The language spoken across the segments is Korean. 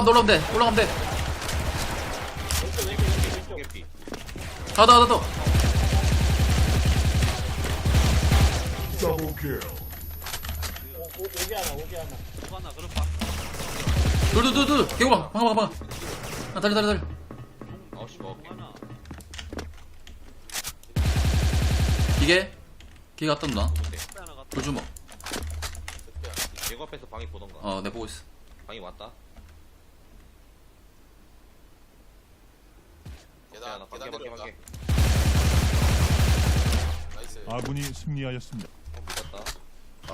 올라가면 돼 올라가면 돼 올라가면 돼 왼쪽 왼쪽 왼쪽 왼쪽 개피. 가다 가다 가다 Double kill. 오, 오, 오기 하나 오기 하나 하나 그럼 봐. 둘둘둘둘 개구방 방방 방방 아 달려 달려 달려 아우씨 먹을게. 하나. 기계 기계 갖다 놔 누군데? 배 하나 갖다. 불주먹 개구 앞에서 방이 보던가. 어내 보고 있어 방이 왔다. 계단 하나 계단 밖에 밖에. 나이스 아군이 승리하였습니다. 어.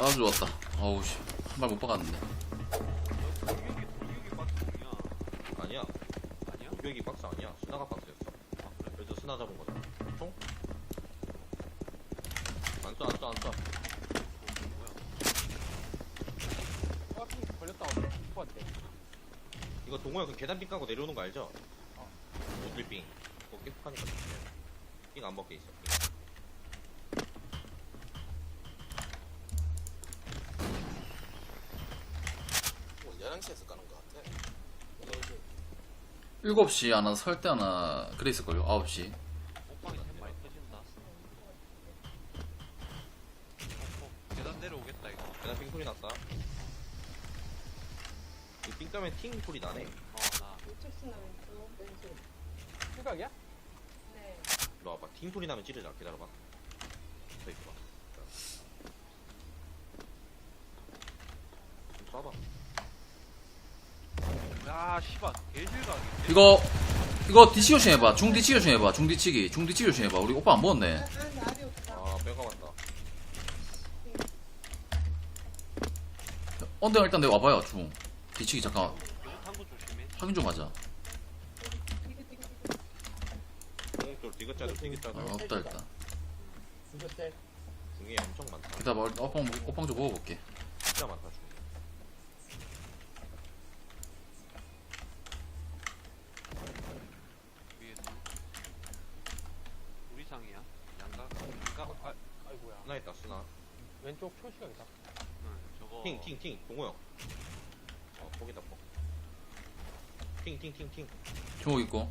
아주 좋았다 어우 씨한 발 못 박았는데. 아니야. 아니야? 무격이 박스 아니야. 스나가 박스였어. 그래서 스나 잡은 거잖아. 총? 안 쏴, 안 쏴, 안 쏴. 걸렸다 오빠한테 이거 동호형 그 계단 빙 까고 내려오는 거 알죠? 오들빙. 그거 계속 하니까. 빙안 먹게 있어. 빙. 뭐 11시에서 까는 거 같아 7시 하나 설 때 하나 그래 있을걸요 9시 오빵이 템 많이 터진다. 어, 계단 내려오겠다 이거. 계단 빙 소리 났다. 이빙 까면 팅 소리 나네. 어 나. 생각이야? 일로 와봐. 팅 소리 나면 찌르자. 기다려봐. 저 있어 봐. 좀 쏴봐. 야 씨발 개질각이. 이거 이거 뒤치 조심해봐 중 뒤치 조심해봐 중 뒤치기 중 뒤치 조심해봐 우리 오빠 안 먹었네 아, 빼가 왔다. 언덕 일단 내가 와봐요 중 뒤치기 잠깐 용탄 거 조심해. 확인 좀 하자 디귿자도 어, 없다 일단 죽었대 중에 엄청 많다. 기다봐 오빵 오빵 좀 먹어볼게 진짜 많다 중에. 위에서. 우리 상이야. 양가. 양가. 아, 아이고야 스나 있다 스나. 왼쪽 표시각이다 응. 저거. 팅 팅 팅 동호 형. 어 포기다 포. 팅팅 팅 팅. 주먹 있고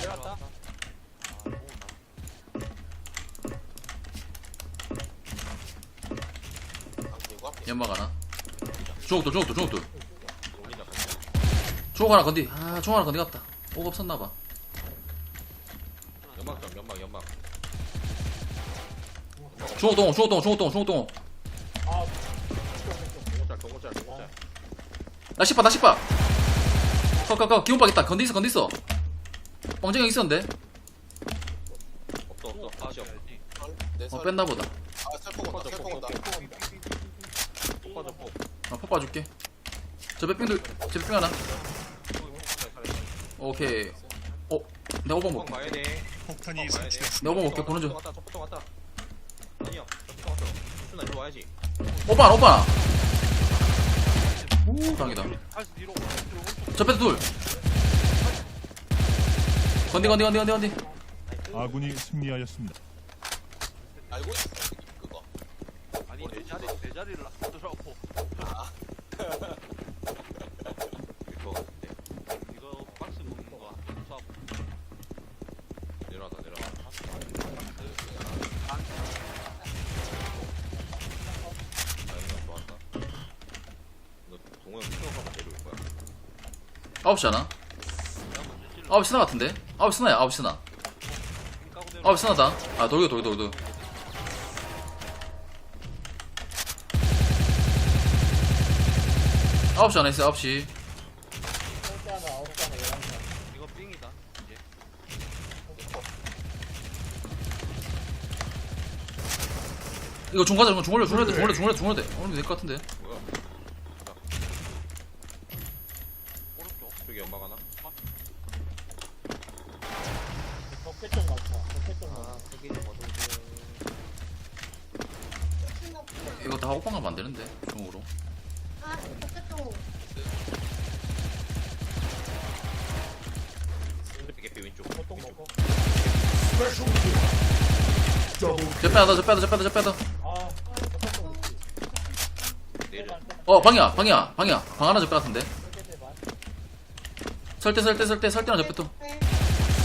내려왔다 아 너무 나. 방 들고 앞에 연막 하나 주먹돌 주먹돌 올린다. 주먹 하나 건디 아 주먹 하나 건디 갔다 옥 없었나봐 연막 점 연막 연막. 동호 주먹 동호 아 동호짤 동호짤 동호짤. 나 씨빠 나 씨빠 컷컷컷 기운박 있다 건디 있어 건디 있어 뻥쟁이 있었는데 없어 없어. 다시 없어. 어 뺐나보다 아 셀폭 온다 셀폭 온다 폭 빠져 폭. 봐줄게 저 백빙들 저 백빙 하나 오케이 어 내가 오번 폭 볼게 봐야 돼. 폭탄이 폭 돼. 설치됐습니다. 내가 오번 볼게 보는 중 왔다 왔다. 아니야 저부터 왔어. 순아 일로 와야지. 오빠 오빠. 오 당이다 다시 뒤로 뒤로 오른쪽. 저 빼도 둘 건디 건디 건디 건디 건디 아군이 승리하였습니다. 알고 있어 그거 아니 내 자리 내 자리를 놔두라고. 9시 하나 9시 스나 같은데 9시 스나야 9시 스나 9시 스나다 아 돌고 돌고 돌고 아홉 시 안에 있어 아홉 시 이거 삥이다 이제 이거 중 가자 중 중얼려 중얼려 중얼려 중얼려 중얼려 돼 어느 될것 같은데 덕회 쪽 많다. 덕회 쪽 많다. 아, 세개 좀 얻어오세요. 이거 다안 되는데 중으로. 아, 어쨌든 개피 왼쪽. 보통 저 빼다 저 빼다 저 빼다 저 빼다 아 덕회 쪽 있지. 내려. 어 방이야 방이야 방이야. 방 하나 저빼 같은데. 이렇게 돼 설대 설대 설대 설대랑 옆부터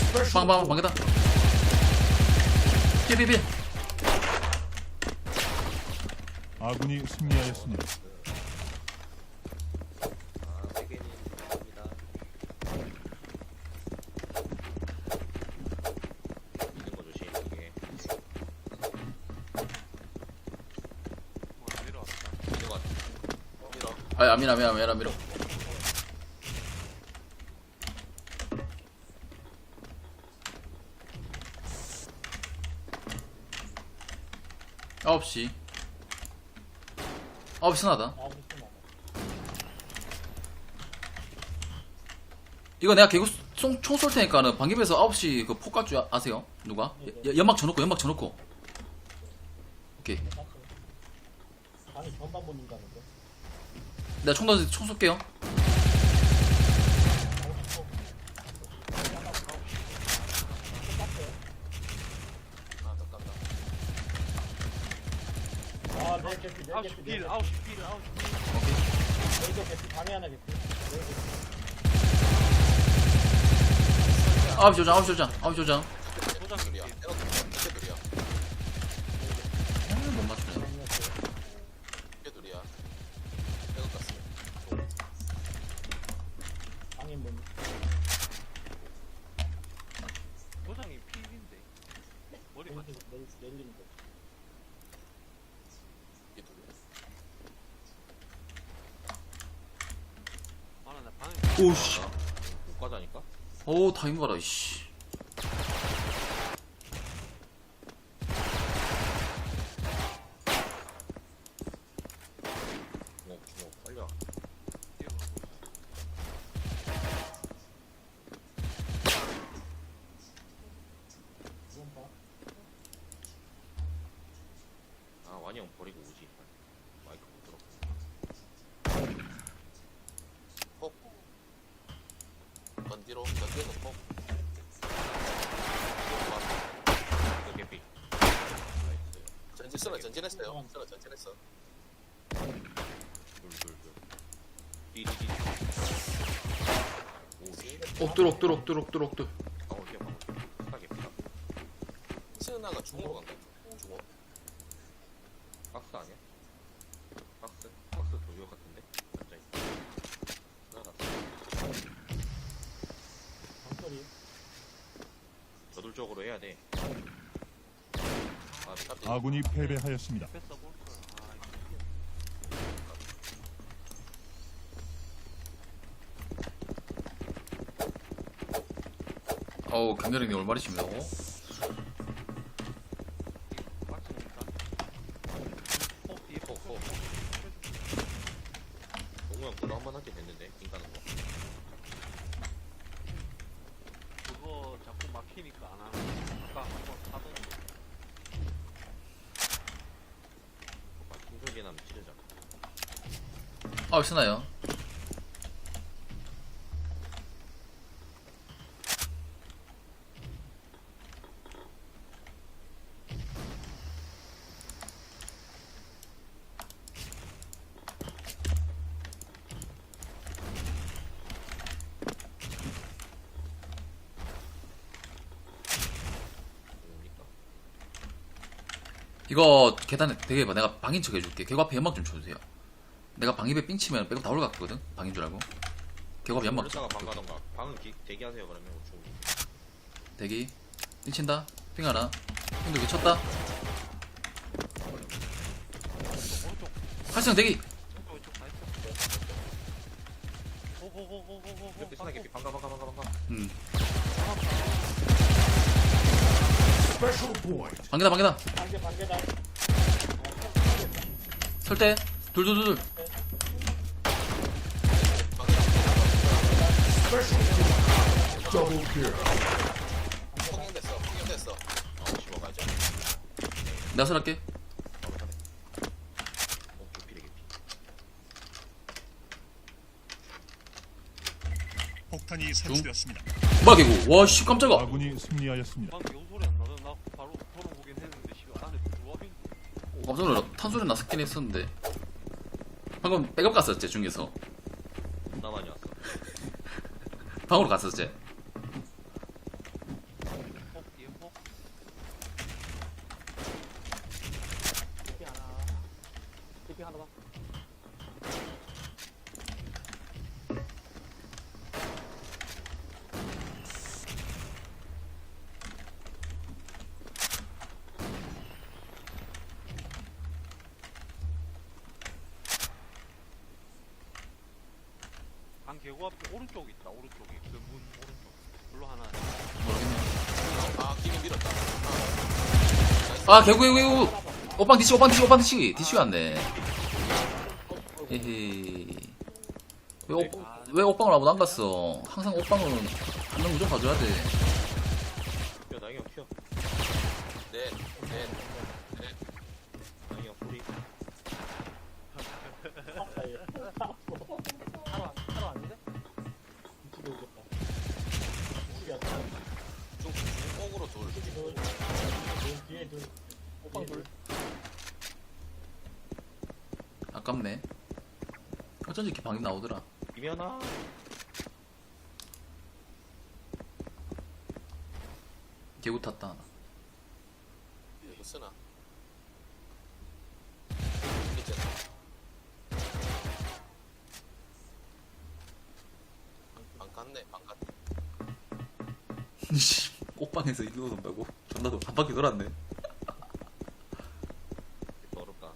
Special 빵빵 방개다 피피피 아군이 승리하였습니다. 아. 어. 있는 거 같아. 밀어. 아 아미라 아미라 아미라 아미라 아홉 시. 아홉 시 나다. 아무 수나 이거 내가 개구 총쏠 테니까는 방집에서 아홉 시그 폭갈 줄 아- 아세요? 누가? 여- 연막 쳐놓고 연막 쳐놓고. 오케이. 내가 총 던져 총 쏠게요 아, 더 깐다. 개피 시내 필, 아홉 시 필, 아홉 시 필. 여기도 개피 방에 하나 개피. 여기 아홉 시 조장 아홉 시 조장 아홉 시 조장 이렇게 둘이야. 못 맞추네 이렇게 둘이야. 에어 깠어. 방에 문 도장이 필인데. 머리 맞 내리 내리 내리는 거 이게 둘이야. 아나 나 방에 오씨 못 가자니까? 오 타임 봐라 이씨 주먹, 주먹, 빨리 와. 뛰어가고 있어. 이건 봐 아, 완이 형 버리고 오지. 마이크 못 들어. 폭. 개피. 나이스. 전진 쓰러 전진했어요. 쓰러 전진했어. 둘, 둘, 둘. 옥들 옥들 옥들 옥들 옥들 방울 뛰어, 방울. 스타 개피다. 시은아가 중으로 간다. 중으로. 박스 아니야? 박스? 박스 도요 같은데? 앉아있어. 나갔어. 방소리 저돌적으로 해야 돼. 아, 아군이 패배하였습니다. 뺐어 볼. 아. 어우 강렬형이 얼마리십니다 어? 박스 뭡니까? 폭 뒤에 폭, 폭. 동우 형 그거 한번 하게 됐는데, 빙 까는 거. 그거 자꾸 막히니까 안 하는 거. 아까 한번 하던 거. 아, 힘들게 나면 찌르자. 아홉 시 나요 뭡니까? 이거 계단에 되게 봐 내가 방인 척 해줄게 개구 앞에 연막 좀 쳐주세요 내가 방입에 삥 치면 백업 다 올라갔거든 방인 줄 알고 개구 앞에 연막 쳐방 가던가. 방은 기, 대기하세요, 그러면. 좀. 대기 삥 친다 삥 하나 삥도 이렇게 쳤다 활성 대기 왼쪽 왼쪽 다 있어. 고고고고고고고. 이렇게 스나 개피. 방가, 방 가, 방 가, 방 가. 음 방개다 방개다 방개 방개다 설대 둘둘둘. 폭행됐어. 폭행됐어. 아, 집어가자. 내가 설할게. 어, 개피래, 개피. 폭탄이 설치되었습니다. 뭐야 개구 와씨 깜짝아 아군이 승리하였습니다. 방금 요 소리 안 나던 나 바로 걸어보긴 했는데 씨발 안에 들어와 있는 깜짝 놀라 탄소리 났었긴 했었는데 방금 백업 갔었지 중에서 존나 많이 왔어. 방으로 갔었지. 폭 뒤에 폭 TP 하나. TP 하나 더. 방 개구 앞에 오른쪽 있다 오른쪽에 그 문 오른쪽 글로 하나 모르겠네. 아 김이 밀었다 아 개구 개구 개구. 오빵 디시 오빵 디시 오빵 디시 디시 왔네. 에헤이. 왜, 오, 왜 오빵을 아무도 안 갔어? 항상 오빵은 한명 무조건 가줘야 돼. 어쩐지 이렇게 방이 나오더라. 하나 개구 탔다. 하나. 이거 쓰나 있잖아 방 갔네 방 갔네 씨, 옷방에서 일로 돈다고? 존나 한 바퀴 돌았네. 어렵다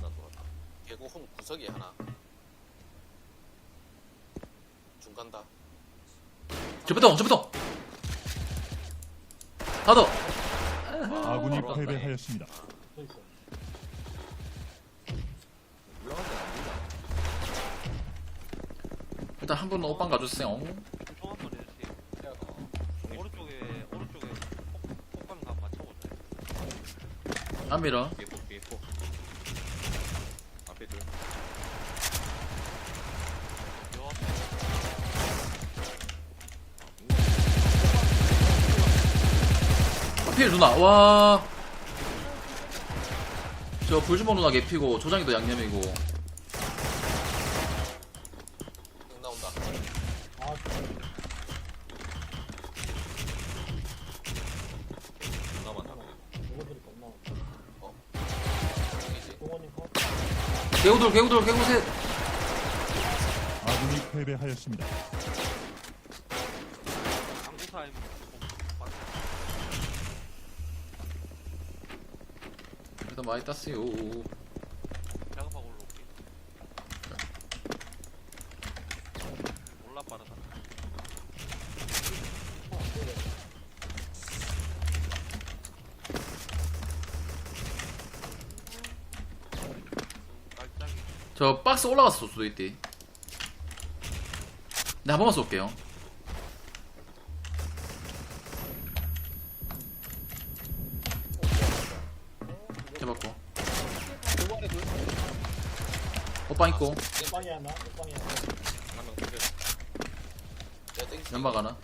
나 돌았다 개구 홈 구석이 하나 중간다 저부터, 저부터! 하더! 아군이 바로 패배하였습니다. 올라갈 때안 보인다 일단 한 분은 옷방 가주세요. 총 한번 해주세요 오른쪽에 오른쪽에 폭, 폭방 가 맞춰보자 안 밀어. 아, 피해 누나, 와. 저 불주먹 누나 개피고, 조장이도 양념이고. 쭉 나온다 아, 겁나. 중이지 동원님 컷. 개구돌, 개구돌, 개구셋. 아군이 패배하였습니다. 일단 많이 땄어요. 작업하고 올라올게 몰라 빠르다 저 박스 쏠 수도 있대. 네, 한 번만 쏠게요. 오빵 있고, 오빵이 하나, 오빵이 하나. 한명 튀겨 내가 땡기 연막 하나.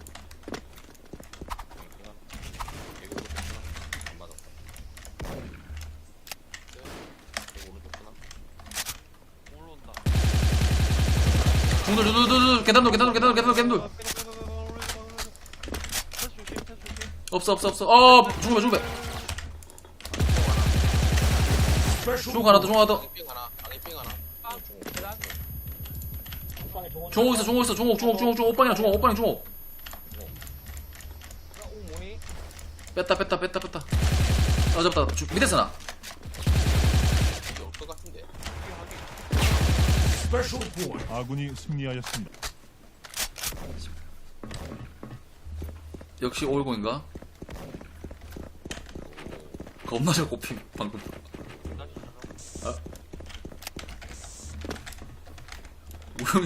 개구 오른쪽 계단돌, 계단돌, 계단돌, 계단돌, 계단돌. 없어, 없어, 없어. 어, 중배, 중배. 중 하나 더, 중 하나 더. 방이핑 하나 방이핑 하나 중옥 있어, 중옥 있어, 중옥, 중옥, 중옥, 중옥, 오빵이랑 중옥, 오빵이랑 중옥. 뺐다, 뺐다, 뺐다, 뺐다. 어, 잡다. 주- 밑에서 나. 같은데. 아군이 승리하였습니다. 역시 올공인가? 겁나 잘 꼽힘, 방금.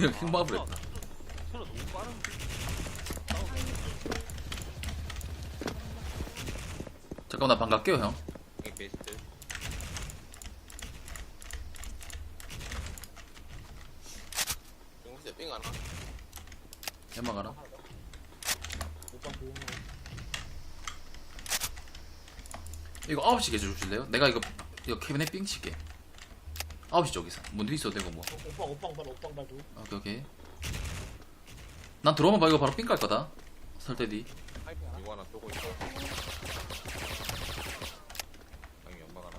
형 킹마블 했다. 잠깐만, 나방 갈게요, 형. 조용히. 이거 9시 계좌 주실래요? 내가 이거, 이거 캐비넷 삥 칠게. 9시 쪽이서 문도 있어도 되고 뭐 오빵 오빵 발 오빵 발 둘. 오케이 오케이 난 들어오면 봐 이거 바로 삥갈 거다 파이팅 하나. 이거 하나 쏘고 있어. 방이 연막 하나.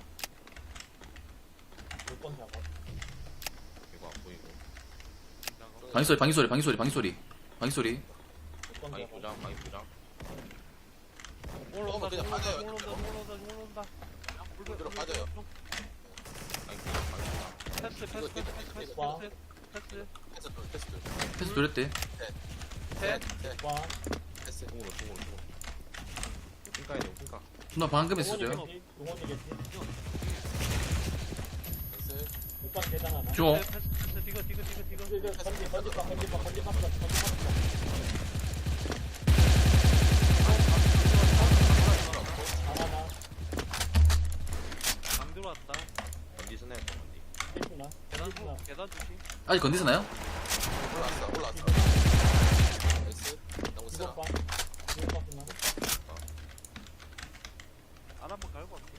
오빵 잡아. 이거 안 보이고. 방이 소리 방이 소리 방이 소리 방이 소리 방이 소리 방이 잡아. 도장, 방이 도장. 올라온다 그냥 올라온다 빠져요. 올라온다 올라온다 올라온다 도장, 방이 도장. 패스 패스 패스 패스 패스 와. 패스 패스 패스 둘, 패스 돌렸대. 중으로, 중으로, 중으로. 핑카야 돼, 핑카. 나 방금 했어요 용원이 용원이 겠지. 패스. 오빵 계단 하나. 줘 패스 패스 디거 디거 디거 디거 이거 건지 빠 건지 빠 건지 빠. 하 계단 조심 아직 건디스나요? 올라왔어, 올라왔어. 패스. 너무. 빵. 빵 나. 안 한번 갈고 갈게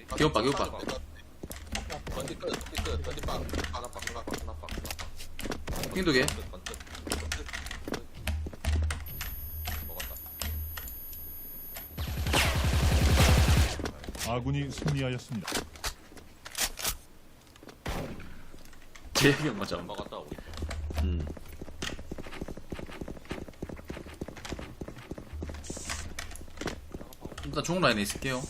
이거 기업박, 기업박. 건디 끝, 건디 끝, 건디 빵. 하나 박, 하나 박, 하나 박, 하나 박. 삥두 개 아군이 승리하였습니다. 제형 맞아 먹었다, 우리. 음. 일단 중앙 라인에 있을게요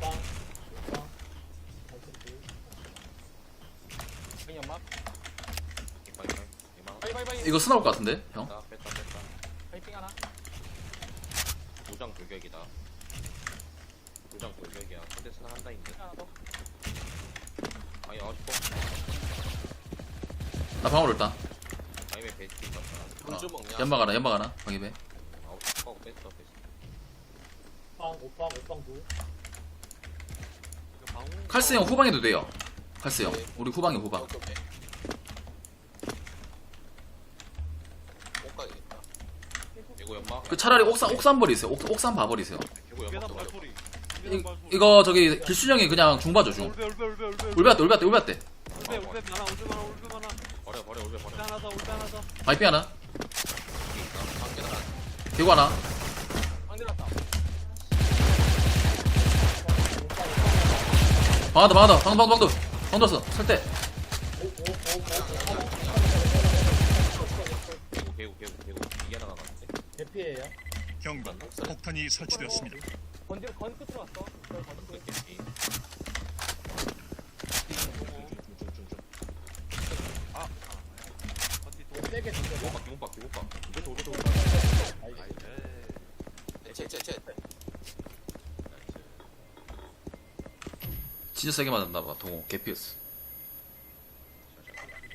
빵. 빵. 그냥 막. 이빨, 이빨. 이만. 바 이. 이거 스나올 것 같은데 형? 뺐다, 뺐다, 뺐다. 파이팅 하나. 도장 돌격이다. 도장 돌격이야. 근데 스나 한다인데. 하나 더. 아니, 아쉽고. 나 방으로 일단 아니면 베스트 있었다. 먹냐? 연막 하나 연막 하나 방입에 아웃, 어, 뺐어, 뺐어. 빵 오빵 오빵 방우 칼스 형 후방에도 돼요 칼스 형 우리 후방에 후방 오케이, 오케이. 못 가야겠다. 이거 연막. 그 차라리 옥상 옥산 버리세요. 옥, 옥산 봐 버리세요. 이거 연막 계단 좀 발소리. 이, 계단 발소리. 이거 저기 길순 형이 그냥 중 봐줘 중. 울베 울베 울베 울베 울베았대 울베았대 울베았대 울베 울베 많아 울베 많아 울베 많아. 버려, 버려, 올려, 버려. 울베 하나 더 울베 하나 더. 바이피 하나. 개구 하나. 방 내렸다. 방하다 방하다. 방방 방도. 방 들었어. 설대 경고. 폭탄이 설치되었습니다. 건지 건 끝으로 왔어. 세게 진짜. 이것도, 세게 맞았나 봐 동호 개피였어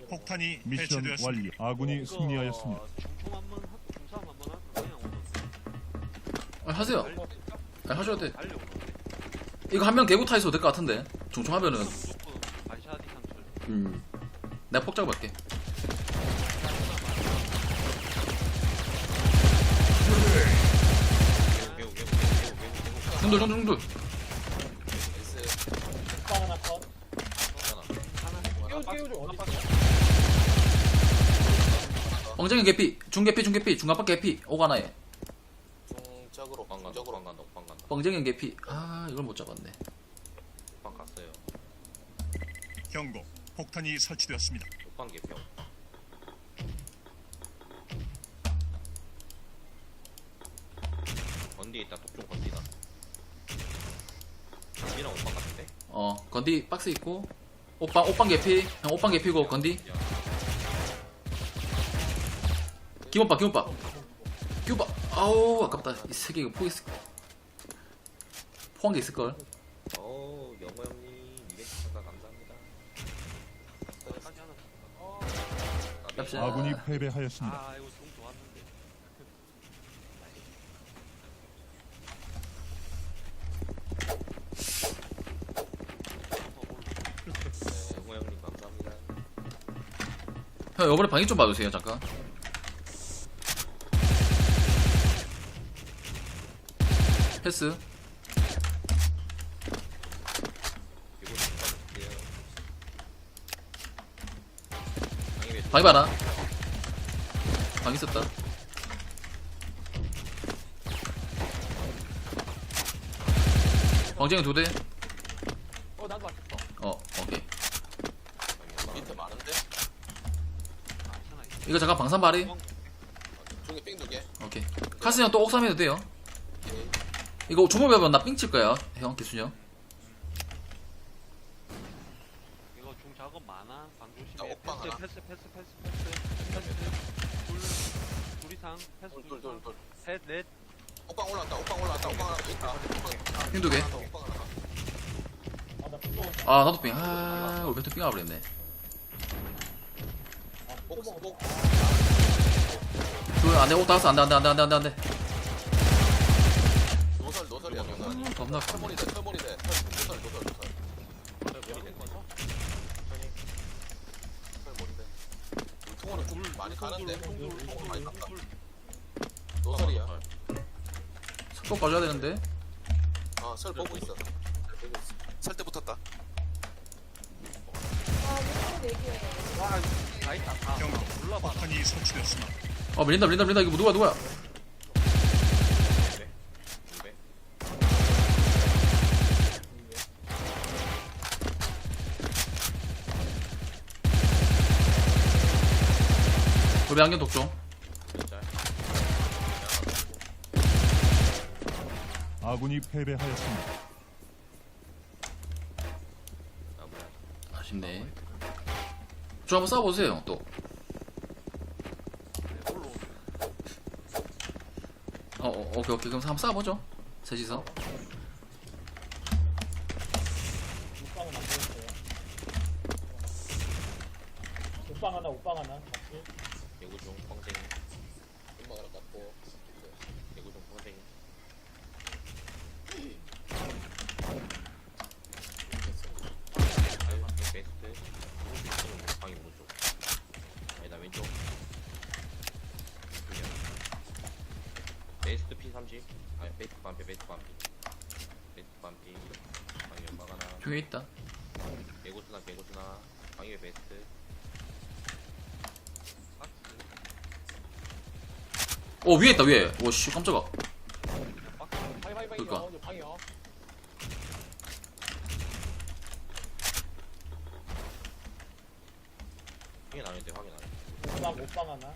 폭탄이 미션 완료. 아군이 승리하였습니다. 중총 한번 중삼 한번 할까 그냥 오늘 아, 하세요. 달려 아, 하셔도 돼. 이거 한 명 개구 타 있어도 될 것 같은데 이상 절 음. 내가 폭 잡을게. 중돌 중돌 중돌? 엉정이 개피 중개피 중개피 중간박 개피 오가 하나에 중적으로, 오빵 간다, 중적으로. 오빵 간다, 오빵 간다. 뻥정이 개피 아 이걸 못 잡았네 오빵 갔어요. 경고. 폭탄이 설치되었습니다. 개피, 오빵. 건디 있다, 독종 건디다. 건디랑 오빵 같은데? 어 건디 박스 있고 오빵 오빵 개피 형 오빵 개피고 건디 야, 기본박 기본박 기본박 아우 아깝다 이 세개 이거 포기 있을 포한 게 있을걸 어우, 영호 형님, 200시간가 감사합니다. 까지 하나 갑시다. 아군이 패배하였습니다. 아 이거 좀 좋았는데 네, 영호 형님 감사합니다. 형 이번에 방이 좀 봐주세요 잠깐 패스 방이 봐라 방 있었다. 광쟁이 두대. 어 나도 맞췄어. 어 오케이. 밑에 많은데? 이거 잠깐 방산 발이? 중에 삥 두 개. 오케이. 카스 형또 옥삼 해도 돼요. 이거 주먹 배면 나삥칠 거야 형 기순이 형 이거 중 작업 많아. 방나 조심해. 옥방 패스, 하나. 패스, 패스, 패스, 패스, 패스. 둘, 둘 이상. 패스 둘, 둘, 둘. 둘. 셋, 넷. 오빵 올라왔다. 오빵 올라왔다. 오빵 하나 더 있다. 오빵 삥 두개 하나 더, 오빵 하나 더. 아나 풀로 아 나도 삥. 아 우리 배트 삥 와버렸네. 복, 복. 그 안돼 옷 닿았어 안돼 안돼 안돼 안돼 안돼 안돼. 노설, 노설이야, 노설. 겁나 크. 철물이 돼, 철물이 돼. 철, 노설, 노설, 노설. 철물이 돼. 물통으로 좀 많이 가는데. 통통 많이 갔다. 노설이야. 속도 되는데. 아, 설 보고 있어. 설 보고 있어. 설때 붙었다. 아, 무슨 얘기해. 와, 다 있다. 다. 올라봐. 폭탄이 설치되었습니다. 어 밀린다 밀린다 밀린다 이거 누가 누구야? 우리 안경 독종. 짤. 아군이 패배하였습니다. 아? 아쉽네. 저 한번 싸워보세요 형, 또. 어, 어 오케이 오케이 그럼 한번 싸워보죠. 셋이서. 옷방은 안 보였어요 옷방 하나 옷방 하나 같이 뻥쟁이. 금방 하나 갖고. 뻥쟁이. 아유, 베스트. 오른쪽 방이 오른쪽. 아니다 왼쪽. 왼쪽이야. 베스트 P30. 아니 베스트 반피 베스트 반피. 베스트 반피. 방이 연막 하나. 중에 있다. 개고수나 개고수나. 방이 왜 베스트. 어 위에 있다 위에. 오씨 깜짝아. 방이요 확인 안 했는데 확인 안 했는데. 옷방 옷방 하나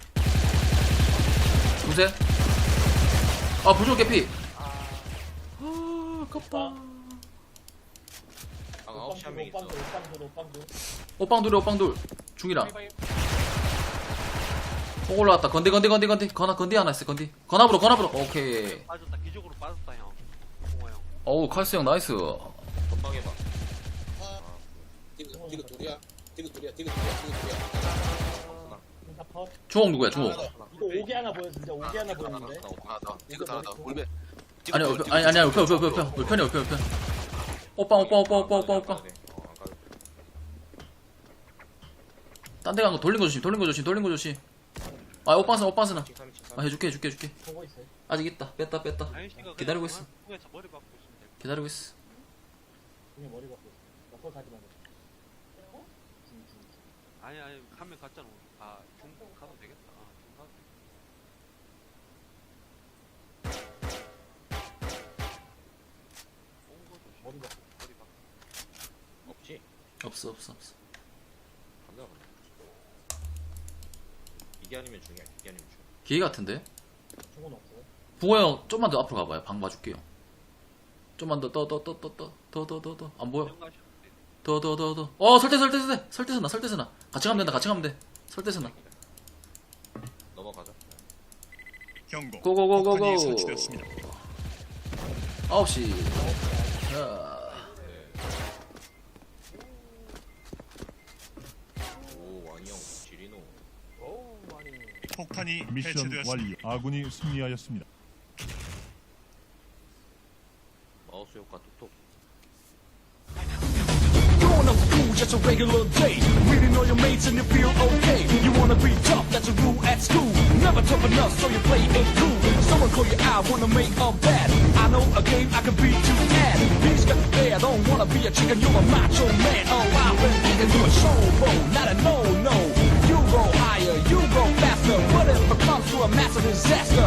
두세. 아 부조 개피. 아 아깝다. 방 옷방 9시 둘한명 있어. 옷방 둘 옷방 둘 옷방 둘 오빵 둘이 오빵 둘. 중이랑. 방이 방이 어 올라왔다. 건디 건디 건디 건디. 건아 건디 하나 있어 건디. 건압으로 건압으로. 오케이. 빠졌다. 기적으로 빠졌다, 형. 공호 형. 어우 칼스 형 나이스. 전방 해봐. 아, 디귿, 디귿 둘이야. 디귿 둘이야, 디귿 둘이야, 디귿 둘이야. 다 컷. 주홍 누구야 주홍? 이거 오개 하나 보여 진짜 오개 하나 하나 더, 디귿 하나 더. 울베. 아니 옆에, 아니 아니야 옆에 옆에 옆에 옆에 옆에 옆에 옆에. 오빵 오빵 오빵. 어, 안 가도 돼. 딴데 간 거 돌린 거 조심 돌린 거 조심 돌린 거 조심. 아 오빵스나. 칠삼, 칠삼. 아 해줄게 해줄게 해줄게. 보고 있어요 아직 있다 뺐다 뺐다. 기다리고 있어. 그냥 저 머리 박고 있으면 돼. 기다리고 있어. 그냥 머리 박고 있어 나 거기 가지 말자 진, 진, 진. 아니, 아니, 한명 갔잖아. 아, 중 가도 되겠다. 아, 중 가도 온 거죠. 머리 박고 머리 박고. 없지? 없어 없어 없어. 간다 간다. 이게 아니면 중이야. 이게 아니면 중. 기회 같은데? 중은 없어요 붕어 형 좀만 더 앞으로 가봐요. 방 봐줄게요. 좀만 더더더더더더더더더안 보여. 더 더 더 더. 어 설대 설대 설대 설대 쓰나 설대 쓰나. 같이 가면 된다 같이 가면 돼. 설대 쓰나. 넘어가자. 경고. 고고고고고. 폭탄이 설치되었습니다. 9시. 자. 폭탄이 미션 해체되었습니다. 완료. 아군이 승리하였습니다. 마우스 효과 톡톡. just a regular day. Reading all your mates and you feel okay. You wanna be tough, that's a rule at school. Never tough enough, so you play it cool. Someone call you out, wanna make a bet. I know a game I can beat you at. He's got the bear, don't wanna be a chicken, you're a macho man. Oh, I've been thinking you a showboat, not a no massive disaster.